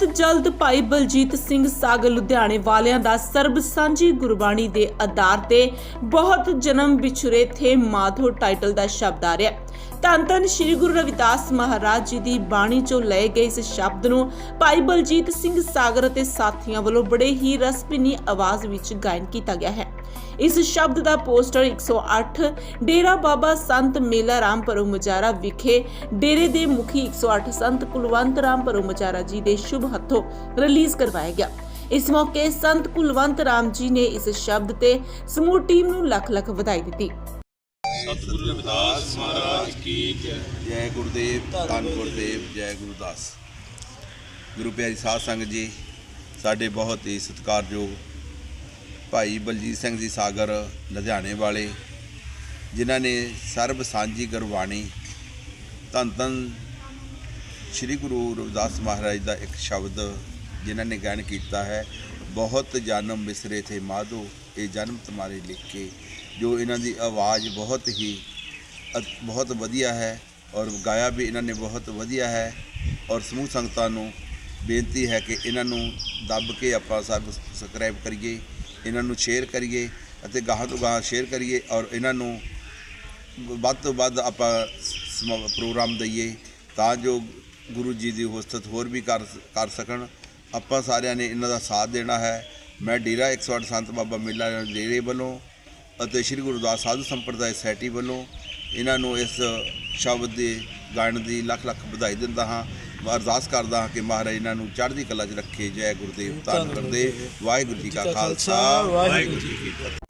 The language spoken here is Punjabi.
ਬਹੁਤ ਜਲਦ ਭਾਈ ਬਲਜੀਤ ਸਿੰਘ ਸਾਗਰ ਲੁਧਿਆਣੇ ਵਾਲਿਆਂ ਦਾ ਸਰਬ ਸਾਂਝੀ ਗੁਰਬਾਣੀ ਦੇ ਆਧਾਰ ਤੇ ਬਹੁਤ ਜਨਮ ਵਿਛੁਰੇ ਥੇ ਮਾਧੋ ਟਾਈਟਲ ਦਾ ਸ਼ਬਦ ਆ ਰਿਹਾ। ਧੰਨ ਧੰਨ ਸ੍ਰੀ ਗੁਰੂ ਰਵਿਦਾਸ ਮਹਾਰਾਜ ਜੀ ਦੀ ਬਾਣੀ ਚੋਂ ਲਏ ਗਏ ਇਸ ਸ਼ਬਦ ਨੂੰ ਭਾਈ ਬਲਜੀਤ ਸਿੰਘ ਸਾਗਰ ਅਤੇ ਸਾਥੀਆਂ ਵੱਲੋਂ ਬੜੇ ਹੀ ਰਸਪਿਨੀ ਆਵਾਜ਼ ਵਿੱਚ ਗਾਇਨ ਕੀਤਾ ਗਿਆ ਹੈ। ਇਸ ਸ਼ਬਦ ਦਾ ਪੋਸਟਰ 108 ਡੇਰਾ ਬਾਬਾ ਸੰਤ ਮੇਲਾ ਰਾਮ ਪਰੋ ਮਜਾਰਾ ਵਿਖੇ, ਡੇਰੇ ਦੇ ਮੁਖੀ 108 ਸੰਤ ਕੁਲਵੰਤ ਰਾਮ ਪਰੋ ਮਜਾਰਾ ਜੀ ਦੇ ਸ਼ੁਭ ਹੱਥੋਂ ਰਿਲੀਜ਼ ਕਰਵਾਇਆ ਗਿਆ। ਇਸ ਮੌਕੇ ਸੰਤ ਕੁਲਵੰਤ ਰਾਮ ਜੀ ਨੇ ਇਸ ਸ਼ਬਦ ਤੇ ਸਮੂਹ ਟੀਮ ਨੂੰ ਲੱਖ ਲੱਖ ਵਧਾਈ ਦਿੱਤੀ। ਸਤਿਗੁਰੂ ਰਵਿਦਾਸ ਮਹਾਰਾਜ ਕੀ ਜੈ। ਜੈ ਗੁਰਦੇਵ, ਧੰਨ ਗੁਰਦੇਵ, ਜੈ ਗੁਰਦਾਸ ਗੁਰੂ ਪਿਆਰੀ ਸਾਧ ਸੰਗਤ ਜੀ, ਸਾਡੇ ਬਹੁਤ ਹੀ ਸਤਿਕਾਰਯੋਗ ਭਾਈ ਬਲਜੀਤ ਸਿੰਘ ਜੀ ਸਾਗਰ ਲੁਧਿਆਣੇ ਵਾਲੇ, ਜਿਨ੍ਹਾਂ ਨੇ ਸਰਬ ਸਾਂਝੀ ਗੁਰਬਾਣੀ ਧੰਨ ਧੰਨ ਸ੍ਰੀ ਗੁਰੂ ਰਵਿਦਾਸ ਮਹਾਰਾਜ ਦਾ ਇੱਕ ਸ਼ਬਦ ਜਿਨ੍ਹਾਂ ਨੇ ਗਾਇਨ ਕੀਤਾ ਹੈ। ਬਹੁਤ ਜਨਮ ਬਿਸਰੇ ਥੇ ਮਾਧੋ, ਇਹ ਜਨਮ ਤੁਮਾਰੇ ਲਿਖ। ਕੇ ਜੋ ਇਹਨਾਂ ਦੀ ਆਵਾਜ਼ ਬਹੁਤ ਹੀ ਬਹੁਤ ਵਧੀਆ ਹੈ ਔਰ ਗਾਇਆ ਵੀ ਇਹਨਾਂ ਨੇ ਬਹੁਤ ਵਧੀਆ ਹੈ ਔਰ ਸਮੂਹ ਸੰਗਤਾਂ ਨੂੰ ਬੇਨਤੀ ਹੈ ਕਿ ਇਹਨਾਂ ਨੂੰ ਦੱਬ ਕੇ ਆਪਾਂ ਸਭ ਸਬਸਕ੍ਰਾਈਬ ਕਰੀਏ, ਇਹਨਾਂ ਨੂੰ ਸ਼ੇਅਰ ਕਰੀਏ ਅਤੇ ਗਾਹਾਂ ਤੋਂ ਗਾਹਾਂ ਸ਼ੇਅਰ ਕਰੀਏ ਔਰ ਇਹਨਾਂ ਨੂੰ ਵੱਧ ਤੋਂ ਵੱਧ ਆਪਾਂ ਸਮ- ਪ੍ਰੋਗਰਾਮ ਦਈਏ ਤਾਂ ਜੋ ਗੁਰੂ ਜੀ ਦੀ ਉਸਤਤ ਹੋਰ ਵੀ ਕਰ ਕਰ ਸਕਣ। ਆਪਾਂ ਸਾਰਿਆਂ ਨੇ ਇਹਨਾਂ ਦਾ ਸਾਥ ਦੇਣਾ ਹੈ। ਮੈਂ ਡੇਰਾ 108 ਸੰਤ ਬਾਬਾ ਮੇਲਾ ਡੇਰੇ ਵੱਲੋਂ ਅਤੇ ਸ੍ਰੀ ਗੁਰਦਾਸ ਸਾਧੂ ਸੰਪਰਦਾਇ ਸੋਸਾਇਟੀ ਵੱਲੋਂ ਇਹਨਾਂ ਨੂੰ ਇਸ ਸ਼ਬਦ ਦੇ ਗਾਇਨ ਦੀ ਲੱਖ ਲੱਖ ਵਧਾਈ ਦਿੰਦਾ ਹਾਂ। ਮੈਂ ਅਰਦਾਸ ਕਰਦਾ ਹਾਂ ਕਿ ਮਹਾਰਾਜ ਇਹਨਾਂ ਨੂੰ ਚੜ੍ਹਦੀ ਕਲਾ 'ਚ ਰੱਖੇ। ਜੈ ਗੁਰਦੇਵ ਧੰਨ ਗੁਰਦੇਵ ਵਾਹਿਗੁਰੂ ਜੀ ਕਾ ਖਾਲਸਾ। ਵਾਹਿਗੁਰੂ ਜੀ ਕੀ ਫਤਿਹ।